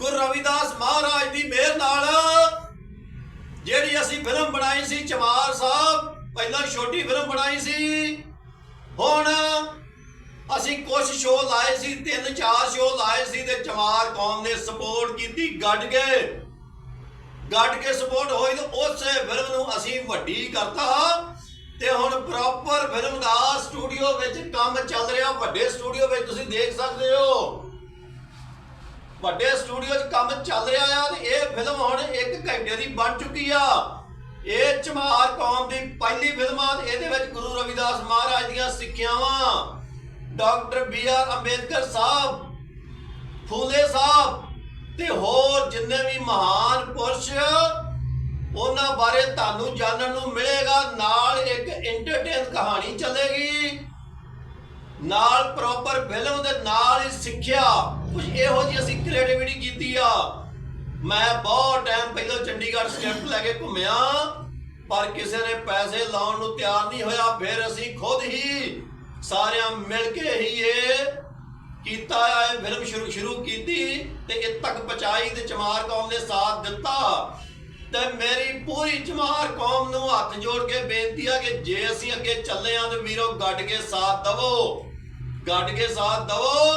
ਗੁਰੂ ਰਵਿਦਾਸ ਮਹਾਰਾਜ ਦੀ ਮਿਹਰ ਨਾਲ ਜਿਹੜੀ ਅਸੀਂ ਫਿਲਮ ਬਣਾਈ ਸੀ ਚਮਾਰ ਸਾਹਿਬ, ਪਹਿਲਾਂ ਛੋਟੀ ਫਿਲਮ ਬਣਾਈ ਸੀ, ਹੁਣ ਅਸੀਂ ਕੁਝ ਸ਼ੋਅ ਲਾਏ ਸੀ, ਤਿੰਨ ਚਾਰ ਸ਼ੋਅ ਲਾਏ ਸੀ ਤੇ ਚਮਾਰ ਕੌਮ ਨੇ ਸਪੋਰਟ ਕੀਤੀ, ਗੱਡ ਕੇ ਗੱਡ ਕੇ ਸਪੋਰਟ ਹੋਈ ਤੇ ਉਸੇ ਫਿਲਮ ਨੂੰ ਅਸੀਂ ਵੱਡੀ ਕਰਤਾ। ਤੇ ਹੁਣ ਪ੍ਰੋਪਰ ਫਿਲਮ ਦਾ ਸਟੂਡੀਓ ਵਿੱਚ ਕੰਮ ਚੱਲ ਰਿਹਾ, ਵੱਡੇ ਸਟੂਡੀਓ ਵਿੱਚ ਤੁਸੀਂ ਦੇਖ ਸਕਦੇ ਹੋ। ਵੱਡੇ ਸਟੂਡੀਓ 'ਚ ਕੰਮ ਚੱਲ ਰਿਹਾ ਆ ਤੇ ਇਹ ਫਿਲਮ ਹੁਣ 1 ਘੰਟੇ ਦੀ ਬਣ ਚੁੱਕੀ ਆ। ਇਹ ਚਮਾਰ ਕੌਮ ਦੀ ਪਹਿਲੀ ਫਿਲਮ ਆ ਇਹਦੇ ਵਿੱਚ ਗੁਰੂ ਰਵਿਦਾਸ ਮਹਾਰਾਜ ਦੀਆਂ ਸਿੱਖਿਆਵਾਂ। Doctor B R Ambedkar Sahib, Phule Sahib ਤੇ ਹੋਰ ਜਿੰਨੇ ਵੀ ਮਹਾਨ ਪੁਰਸ਼ ਉਹਨਾਂ ਬਾਰੇ ਤੁਹਾਨੂੰ ਜਾਣਨ ਨੂੰ ਮਿਲੇਗਾ। ਨਾਲ ਇੱਕ ਐਂਟਰਟੇਨ ਕਹਾਣੀ ਚੱਲੇਗੀ। ਨਾਲ ਪ੍ਰੋਪਰ ਫਿਲਮ ਦੇ ਨਾਲ ਹੀ ਸਿੱਖਿਆ। ਕੁਝ ਇਹੋ ਜਿਹੀ ਅਸੀਂ ਕ੍ਰੀਏਟੀਵਿਟੀ ਕੀਤੀ ਆ। ਮੈਂ ਬਹੁਤ ਟਾਈਮ ਪਹਿਲਾਂ ਚੰਡੀਗੜ੍ਹ ਸਕ੍ਰਿਪਟ ਲੈ ਕੇ ਘੁੰਮਿਆ, ਪਰ ਕਿਸੇ ਨੇ ਪੈਸੇ ਲਾਉਣ ਨੂੰ ਤਿਆਰ ਨਹੀਂ ਹੋਇਆ। ਫਿਰ ਅਸੀਂ ਖੁਦ ਹੀ ਸਾਰਿਆਂ ਮਿਲ ਕੇ ਹੀ ਇਹ ਕੀਤਾ, ਇਹ ਫਿਲਮ ਸ਼ੁਰੂ ਸ਼ੁਰੂ ਕੀਤੀ ਤੇ ਇਹ ਤੱਕ ਪਹੁੰਚਾਈ ਤੇ ਚਮਾਰ ਕੌਮ ਨੇ ਸਾਥ ਦਿੱਤਾ। ਤੇ ਮੇਰੀ ਪੂਰੀ ਚਮਾਰ ਕੌਮ ਨੂੰ ਹੱਥ ਜੋੜ ਕੇ ਬੇਨਤੀ ਆ ਕਿ ਜੇ ਅਸੀਂ ਅੱਗੇ ਚੱਲੇ ਆ ਤੇ ਵੀਰੋ, ਗੱਡ ਕੇ ਸਾਥ ਦਵੋ। ਗੱਡ ਕੇ ਸਾਥ ਦਵੋ।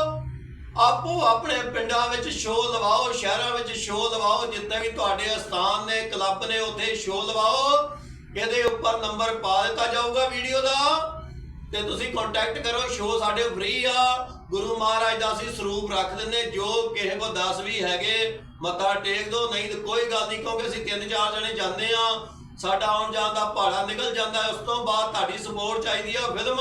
ਆਪੋ ਆਪਣੇ ਪਿੰਡਾਂ ਵਿੱਚ ਸ਼ੋਅ ਲਵਾਓ, ਸ਼ਹਿਰਾਂ ਵਿੱਚ ਸ਼ੋਅ ਲਵਾਓ, ਜਿੱਥੇ ਵੀ ਤੁਹਾਡੇ ਸਥਾਨ ਨੇ, ਕਲੱਬ ਨੇ ਉੱਥੇ ਸ਼ੋਅ ਲਵਾਓ। ਇਹਦੇ ਉੱਪਰ ਨੰਬਰ ਪਾ ਦਿੱਤਾ ਜਾਊਗਾ ਵੀਡੀਓ ਦਾ। ਤੇ ਤੁਸੀਂ ਕੰਟੈਕਟ ਕਰੋ, ਸ਼ੋਅ ਸਾਡੇ ਫ੍ਰੀ ਆ। ਗੁਰੂ ਮਹਾਰਾਜ ਦਾ ਅਸੀਂ ਸਰੂਪ ਰੱਖ ਦਿੰਨੇ ਜੋ ਕਿਸੇ ਕੋ 10 ਵੀ ਹੈਗੇ, ਮੱਥਾ ਟੇਕ ਦੋ। ਨਹੀਂ ਤੇ ਕੋਈ ਗੱਲ ਨਹੀਂ, ਕਿਉਂਕਿ ਅਸੀਂ ਤਿੰਨ ਚਾਰ ਜਣੇ ਜਾਂਦੇ ਆ ਸਾਡਾ ਆਉਣ ਜਾਣ ਦਾ ਭਾੜਾ ਨਿਕਲ ਜਾਂਦਾ। ਉਸ ਤੋਂ ਬਾਅਦ ਤੁਹਾਡੀ ਸਪੋਰਟ ਚਾਹੀਦੀ ਆ ਫਿਲਮ।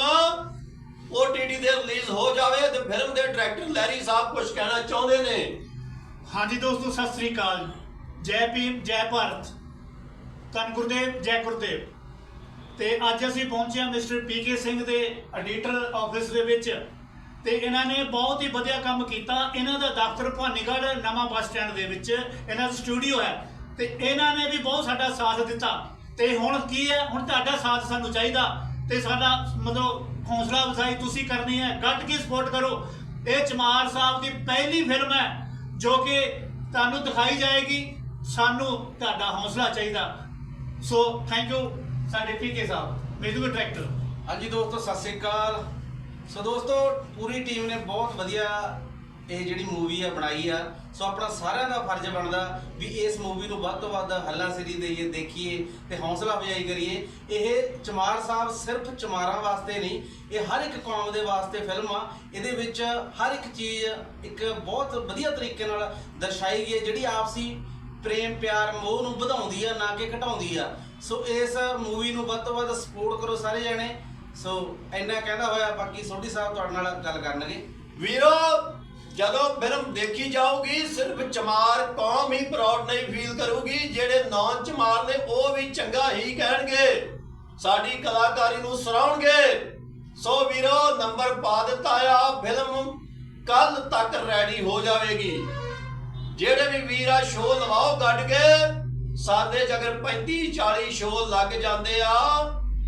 OTT ਤੇ ਰਿਲੀਜ਼ ਹੋ ਜਾਵੇ ਤੇ ਫਿਲਮ ਦੇ ਡਾਇਰੈਕਟਰ ਲੈਰੀ ਸਾਹਿਬ ਕੁਝ ਕਹਿਣਾ ਚਾਹੁੰਦੇ ਨੇ? ਹਾਂਜੀ ਦੋਸਤੋ, ਸਤਿ ਸ੍ਰੀ ਅਕਾਲ ਜੈ। ਭੀਮ, ਜੈ ਭਾਰਤ। ਧੰਨ ਗੁਰਦੇਵ, ਜੈ ਗੁਰਦੇਵ। ਤੇ ਅੱਜ ਅਸੀਂ ਪਹੁੰਚੇ ਹਾਂ ਮਿਸਟਰ ਪੀਕੇ ਸਿੰਘ ਦੇ ਐਡੀਟਰ ਆਫਿਸ ਦੇ ਵਿੱਚ। ਤੇ ਇਹਨਾਂ ਨੇ ਬਹੁਤ ਹੀ ਵਧੀਆ ਕੰਮ ਕੀਤਾ। ਇਹਨਾਂ ਦਾ ਦਫ਼ਤਰ ਭਾਨੀਗੜ੍ਹ ਨਵਾਂ ਬੱਸ ਸਟੈਂਡ ਦੇ ਵਿੱਚ ਇਹਨਾਂ ਦਾ ਸਟੂਡੀਓ ਹੈ। ਤੇ ਇਹਨਾਂ ਨੇ ਵੀ ਬਹੁਤ ਸਾਡਾ ਸਾਥ ਦਿੱਤਾ। ਤੇ ਹੁਣ ਕੀ ਹੈ? ਹੁਣ ਤੁਹਾਡਾ ਸਾਥ ਸਾਨੂੰ ਚਾਹੀਦਾ। ਤੇ ਸਾਡਾ ਮਤਲਬ ਹੌਸਲਾ ਅਫਜ਼ਾਈ ਤੁਸੀਂ ਕਰਨੀ ਹੈ। ਗੱਟ ਕੇ ਸਪੋਰਟ ਕਰੋ। ਇਹ ਚਮਾਰ ਸਾਹਿਬ ਦੀ ਪਹਿਲੀ ਫਿਲਮ ਹੈ ਜੋ ਕਿ ਤੁਹਾਨੂੰ ਦਿਖਾਈ ਜਾਏਗੀ। ਸਾਨੂੰ ਤੁਹਾਡਾ ਹੌਸਲਾ ਚਾਹੀਦਾ। ਸੋ ਥੈਂਕ ਯੂ ਸਾਡੇ ਪੀਕੇ ਸਾਹਿਬ। ਮਿਊਜ਼ਿਕ ਡਾਇਰੈਕਟਰ ਹਾਂਜੀ ਦੋਸਤੋ, ਸਤਿ ਸ੍ਰੀ ਅਕਾਲ। ਸੋ ਦੋਸਤੋ, ਪੂਰੀ ਟੀਮ ਨੇ ਬਹੁਤ ਵਧੀਆ ਇਹ ਜਿਹੜੀ ਮੂਵੀ ਆ ਬਣਾਈ ਆ, ਸੋ ਆਪਣਾ ਸਾਰਿਆਂ ਦਾ ਫਰਜ਼ ਬਣਦਾ ਵੀ ਇਸ ਮੂਵੀ ਨੂੰ ਵੱਧ ਤੋਂ ਵੱਧ ਹੱਲਾ ਸਿਰੀ ਦੇਈਏ, ਦੇਖੀਏ ਤੇ ਹੌਸਲਾ ਅਫਜ਼ਾਈ ਕਰੀਏ। ਇਹ ਚਮਾਰ ਸਾਹਿਬ ਸਿਰਫ ਚਮਾਰਾਂ ਵਾਸਤੇ ਨਹੀਂ, ਇਹ ਹਰ ਇੱਕ ਕੌਮ ਦੇ ਵਾਸਤੇ ਫਿਲਮ ਆ। ਇਹਦੇ ਵਿੱਚ ਹਰ ਇੱਕ ਚੀਜ਼ ਇੱਕ ਬਹੁਤ ਵਧੀਆ ਤਰੀਕੇ ਨਾਲ ਦਰਸਾਈ ਗਈ ਹੈ, ਜਿਹੜੀ ਆਪਸੀ ਪ੍ਰੇਮ, ਪਿਆਰ, ਮੋਹ ਨੂੰ ਵਧਾਉਂਦੀ ਆ, ਨਾ ਕਿ ਘਟਾਉਂਦੀ ਆ। ਸੋ ਇਸ ਮੂਵੀ ਨੂੰ ਵੱਧ ਤੋਂ ਵੱਧ ਸਪੋਰਟ ਕਰੋ ਸਾਰੇ ਜਣੇ। ਸੋ ਇੰਨਾ ਕਹਿੰਦਾ ਹੋਇਆ, ਬਾਕੀ ਸੋਢੀ ਸਾਹਿਬ ਤੁਹਾਡੇ ਨਾਲ ਗੱਲ ਕਰਨਗੇ। ਵੀਰੋ ਜਦੋਂ ਫਿਲਮ ਦੇਖੀ ਜਾਊਗੀ, ਸਿਰਫ ਚਮਾਰ ਕੌਮ ਹੀ ਪ੍ਰਾਊਡ ਨਹੀਂ ਫੀਲ ਕਰੂਗੀ, ਜਿਹੜੇ ਨੌਨ ਚਮਾਰ ਨੇ ਉਹ ਵੀ ਚੰਗਾ ਹੀ ਕਹਿਣਗੇ। ਸਾਡੀ ਕਲਾਕਾਰੀ ਨੂੰ ਸਰਾਉਣਗੇ ਸੋ ਵੀਰੋ, ਨੰਬਰ ਪਾ ਦਿੱਤਾ ਆ, ਫਿਲਮ ਕੱਲ ਤੱਕ ਰੈਡੀ ਹੋ ਜਾਵੇਗੀ। ਜਿਹੜੇ ਵੀ ਵੀਰਾ ਸ਼ੋਅ ਲਵਾਓ ਕੱਢ ਕੇ। ਸਾਡੇ ਚ ਅਗਰ 35 40 ਸ਼ੋਅ ਲੱਗ ਜਾਂਦੇ ਆ,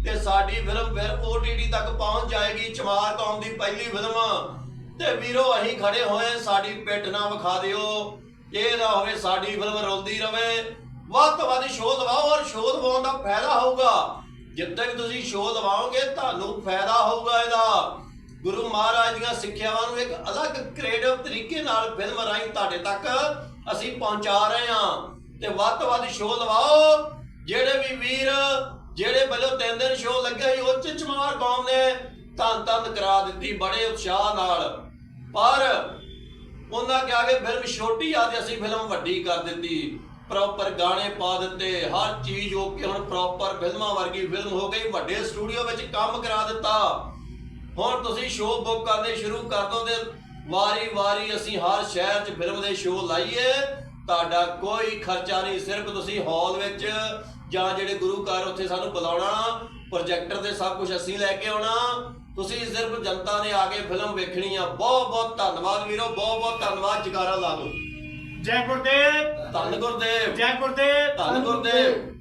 ਤੇ ਸਾਡੀ ਫਿਲਮ ਫਿਰ OTT ਤੱਕ ਪਹੁੰਚ ਜਾਏਗੀ, ਚਮਾਰ ਕੌਮ ਦੀ ਪਹਿਲੀ ਫਿਲਮ। ਤੇ ਵੀਰੋ, ਅਸੀਂ ਖੜੇ ਹੋਏ ਸਾਡੀ ਪਿੱਠ ਨਾ ਵਿਖਾ ਦਿਓ। ਇਹ ਨਾ ਹੋਵੇ ਸਾਡੀ ਫਿਲਮ ਰੁਲਦੀ ਰਵੇ। ਵੱਧ ਤੋਂ ਵੱਧ ਸ਼ੋਅ ਲਵਾਓ ਔਰ ਸ਼ੋਅ ਲਵਾਉਣ ਦਾ ਫਾਇਦਾ ਹੋਊਗਾ। ਜਿੱਦਾਂ ਵੀ ਤੁਸੀਂ ਸ਼ੋਅ ਲਵਾਓਗੇ, ਤੁਹਾਨੂੰ ਫਾਇਦਾ ਹੋਊਗਾ ਇਹਦਾ। ਗੁਰੂ ਮਹਾਰਾਜ ਦੀਆਂ ਸਿੱਖਿਆਵਾਂ ਨੂੰ ਇੱਕ ਅਲੱਗ ਕ੍ਰੀਏਟਿਵ ਤਰੀਕੇ ਨਾਲ ਫਿਲਮ ਰਾਹੀਂ ਤੁਹਾਡੇ ਤੱਕ ਅਸੀਂ ਪਹੁੰਚਾ ਰਹੇ ਹਾਂ। ਤੇ ਵੱਧ ਤੋਂ ਵੱਧ ਸ਼ੋਅ ਲਵਾਓ। ਜਿਹੜੇ ਵੀ ਵੀਰ, ਜਿਹੜੇ ਵੱਲੋਂ ਤਿੰਨ ਦਿਨ ਸ਼ੋਅ ਲੱਗਿਆ ਸੀ, ਉਹ 'ਚ ਚਮਾਰ ਕੌਮ ਨੇ। ਧੰਨ ਧੰਨ ਕਰਾ ਦਿੱਤੀ ਬੜੇ ਉਤਸ਼ਾਹ ਨਾਲ। ਪਰ ਉਹਨਾਂ ਕਿਹਾ ਕਿ ਫਿਲਮ ਛੋਟੀ ਆ ਤੇ ਅਸੀਂ ਫਿਲਮ ਵੱਡੀ ਕਰ ਦਿੱਤੀ। ਪ੍ਰੋਪਰ ਗਾਣੇ ਪਾ ਦਿੱਤੇ। ਹਰ ਚੀਜ਼ ਓਕੇ ਹੁਣ ਪ੍ਰੋਪਰ ਫਿਲਮਾਂ ਵਰਗੀ ਫਿਲਮ ਹੋ ਗਈ। ਵੱਡੇ ਸਟੂਡੀਓ ਵਿੱਚ ਕੰਮ ਕਰਾ ਦਿੱਤਾ। ਹੁਣ ਤੁਸੀਂ ਸ਼ੋਅ ਬੁੱਕ ਕਰਨੇ ਸ਼ੁਰੂ ਕਰ ਦੋ ਤੇ ਵਾਰੀ-ਵਾਰੀ ਅਸੀਂ ਹਰ ਸ਼ਹਿਰ 'ਚ ਫਿਲਮ ਦੇ ਸ਼ੋਅ ਲਾਈਏ। ਤੁਹਾਡਾ ਕੋਈ ਖਰਚਾ ਨਹੀਂ। ਸਿਰਫ ਤੁਸੀਂ ਹਾਲ ਵਿੱਚ ਜਾਂ ਜਿਹੜੇ ਗੁਰੂ ਘਰ ਉੱਥੇ ਸਾਨੂੰ ਬੁਲਾਉਣਾ ਪ੍ਰੋਜੈਕਟਰ ਤੇ ਸਭ ਕੁਝ ਅਸੀਂ ਲੈ ਕੇ ਆਉਣਾ। ਤੁਸੀਂ ਸਿਰਫ ਜਨਤਾ ਨੇ ਆ ਕੇ ਫਿਲਮ ਵੇਖਣੀ ਆ। ਬਹੁਤ ਬਹੁਤ ਧੰਨਵਾਦ ਵੀਰੋ ਬਹੁਤ ਬਹੁਤ ਧੰਨਵਾਦ ਜਗਾਰਾ ਲਾ ਦਿਓ। ਜੈ ਗੁਰਦੇਵ। ਧੰਨ ਗੁਰਦੇਵ। ਜੈ ਗੁਰਦੇਵ। ਧੰਨ ਗੁਰਦੇਵ।